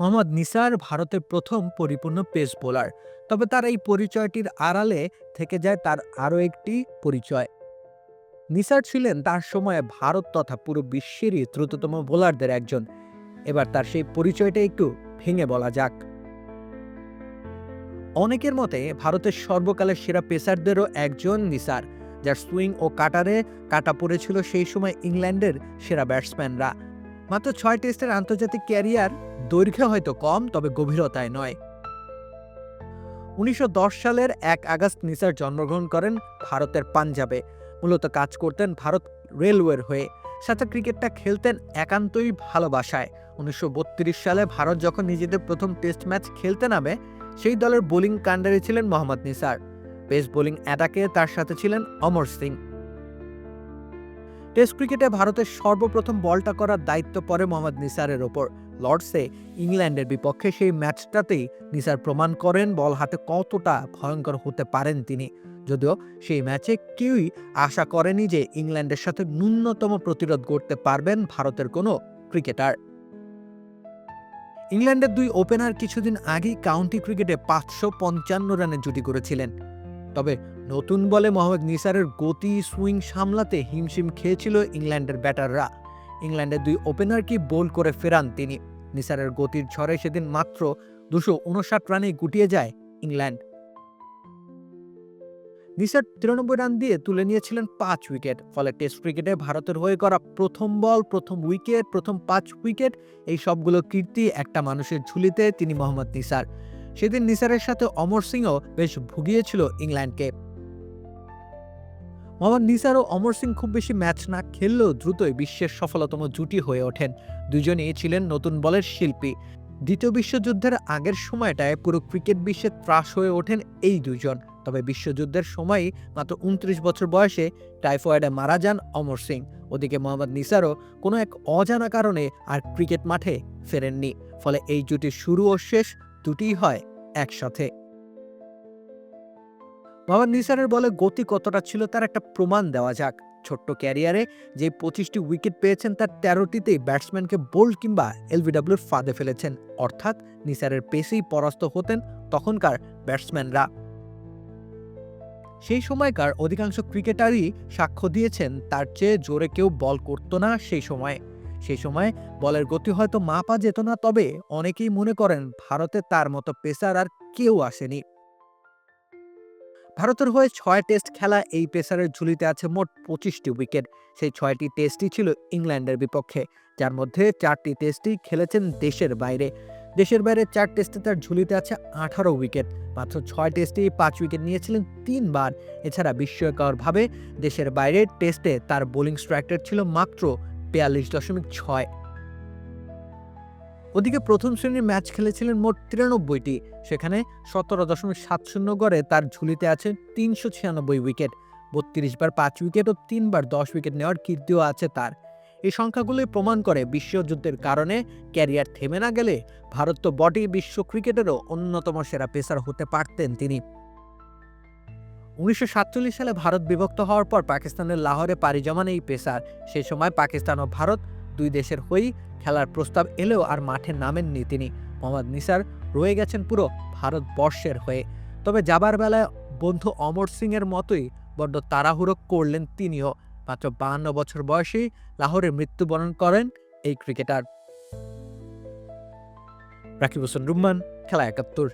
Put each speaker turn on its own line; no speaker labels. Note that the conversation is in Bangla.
মোহাম্মদ নিসার ভারতের প্রথম পরিপূর্ণ পেস বোলার। তবে তার এই পরিচয়টির আড়ালে থেকে যায় তার আরও একটি পরিচয়। নিসার ছিলেন তার সময়ে ভারত তথা পুরো বিশ্বেরই দ্রুততম বোলারদের একজন। এবার তার সেই পরিচয়টা একটু ভেঙে বলা যাক। অনেকের মতে ভারতের সর্বকালের সেরা পেসারদেরও একজন নিসার, যার সুইং ও কাটারে কাটা পড়েছিল সেই সময় ইংল্যান্ডের সেরা ব্যাটসম্যানরা। মাত্র ছয় টেস্টের আন্তর্জাতিক ক্যারিয়ার দৈর্ঘ্যে হয়তো কম, তবে গভীরতায় নয়। উনিশশো সালের এক আগস্ট নিসার জন্মগ্রহণ করেন ভারতের পাঞ্জাবে। মূলত কাজ করতেন ভারত রেলওয়ের হয়ে। সাথে ক্রিকেটটা খেলতেন একান্তই ভালোবাসায়। উনিশশো বত্রিশ সালে ভারত যখন নিজেদের প্রথম টেস্ট ম্যাচ খেলতে নামে, সেই দলের বোলিং কাণ্ডারি ছিলেন মোহাম্মদ নিসার। পেস বোলিং অ্যাটাকে তার সাথে ছিলেন অমর সিং। টেস্ট ক্রিকেটে ভারতের সর্বপ্রথম বলটা করার দায়িত্ব পড়ে মোহাম্মদ নিসারের ওপর। লর্ডসে ইংল্যান্ডের বিপক্ষে সেই ম্যাচটাতেই নিসার প্রমাণ করেন বল হাতে কতটা ভয়ঙ্কর হতে পারেন তিনি। যদিও সেই ম্যাচে কেউই আশা করেনি যে ইংল্যান্ডের সাথে ন্যূনতম প্রতিরোধ করতে পারবেন ভারতের কোনো ক্রিকেটার। ইংল্যান্ডের দুই ওপেনার কিছুদিন আগেই কাউন্টি ক্রিকেটে পাঁচশো পঞ্চান্ন রানের জুটি করেছিলেন। তবে নতুন বলে মোহাম্মদ নিসারের গতি সুইং সামলাতে হিমশিম খেয়েছিল ইংল্যান্ডের ব্যাটাররা। ইংল্যান্ডের দুই ওপেনারকে বোল করে ফেরান তিনি। নিসারের গতির ঝড়ে সেদিন মাত্র দুশো উনষাট রানে গুটিয়ে যায় ইংল্যান্ড। নিসার তিরানব্বই রান দিয়ে তুলে নিয়েছিলেন পাঁচ উইকেট, ফলে টেস্ট ক্রিকেটে ভারতের হয়ে করা প্রথম বল, প্রথম উইকেট, প্রথম পাঁচ উইকেট, এই সবগুলো কীর্তি একটা মানুষের ঝুলিতে তিনি মোহাম্মদ নিসার। সেদিন নিসারের সাথে অমর সিংও বেশ ভুগিয়েছিল ইংল্যান্ডকে। মোহাম্মদ নিসার ও অমর সিং খুব বেশি ম্যাচ না খেললেও দ্রুতই বিশ্বের সফলতম জুটি হয়ে ওঠেন। দুজনেই ছিলেন নতুন বলের শিল্পী। দ্বিতীয় বিশ্বযুদ্ধের আগের সময়টায় পুরো ক্রিকেট বিশ্বে ত্রাস হয়ে ওঠেন এই দুজন তবে বিশ্বযুদ্ধের সময়ই মাত্র উনত্রিশ বছর বয়সে টাইফয়েডে মারা যান অমর সিং। ওদিকে মোহাম্মদ নিসারও কোনো এক অজানা কারণে আর ক্রিকেট মাঠে ফেরেননি। ফলে এই জুটির শুরু ও শেষ দুটিই হয় একসাথে। মোহাম্মদ নিসারের বলে গতি কতটা ছিল তার একটা প্রমাণ দেওয়া যাক। ছোট্ট ক্যারিয়ারে যে পঁচিশটি উইকেট পেয়েছেন তার তেরোটিতেই ব্যাটসম্যানকে বোল্ড কিংবা এলবিডব্লিউর ফাঁদে ফেলেছেন। অর্থাৎ নিসারের পেসেই পরাস্ত হতেন তখনকার ব্যাটসম্যানরা। সেই সময়কার অধিকাংশ ক্রিকেটারই সাক্ষ্য দিয়েছেন, তার চেয়ে জোরে কেউ বল করত না সেই সময়। সেই সময় বলের গতি হয়তো মাপা যেত না, তবে অনেকেই মনে করেন ভারতে তার মতো পেসার আর কেউ আসেনি। ভারতের হয়ে ছয় টেস্ট খেলা এই পেসারের ঝুলিতে আছে মোট পঁচিশটি উইকেট। সেই ছয়টি টেস্টই ছিল ইংল্যান্ডের বিপক্ষে, যার মধ্যে চারটি টেস্টই খেলেছেন দেশের বাইরে। দেশের বাইরে চার টেস্টে তার ঝুলিতে আছে আঠারো উইকেট, মাত্র ছয় টেস্টেই পাঁচ উইকেট নিয়েছিলেন তিনবার। এছাড়া বিস্ময়করভাবে দেশের বাইরে টেস্টে তার বোলিং স্ট্রাইক রেট ছিল মাত্র বিয়াল্লিশ দশমিক ছয়। ওদিকে প্রথম শ্রেণির ম্যাচ খেলেছিলেন মোট তিরানব্বইটি, সেখানে সতেরো দশমিক সাত শূন্য গড়ে তার ঝুলিতে আছে তিনশো ছিয়ানব্বই উইকেট। বত্রিশ বার পাঁচ উইকেট ও তিনবার দশ উইকেট নেওয়ার কীর্তিও আছে তার। এই সংখ্যাগুলোই প্রমাণ করে বিশ্বযুদ্ধের কারণে ক্যারিয়ার থেমে না গেলে ভারত তো বডি বিশ্ব ক্রিকেটেরও অন্যতম সেরা পেসার হতে পারতেন তিনি। উনিশশো সাতচল্লিশ সালে ভারত বিভক্ত হওয়ার পর পাকিস্তানের লাহোরে পাড়ি জমান এই পেসার। সে সময় পাকিস্তান ও ভারত দুই দেশের হয়েই খেলার প্রস্তাব এলেও আর মাঠে নামেননি তিনি। মোহাম্মদ নিসার রয়ে গেছেন পুরো ভারতবর্ষের হয়ে। তবে যাবার বেলায় বন্ধু অমর সিং এর মতোই বড্ড তাড়াহুড়ো করলেন তিনিও। মাত্র বাহান্ন বছর বয়সেই লাহোরে মৃত্যুবরণ করেন এই ক্রিকেটার। রাকিব হোসেন রুম্মান, খেলা একাত্তর।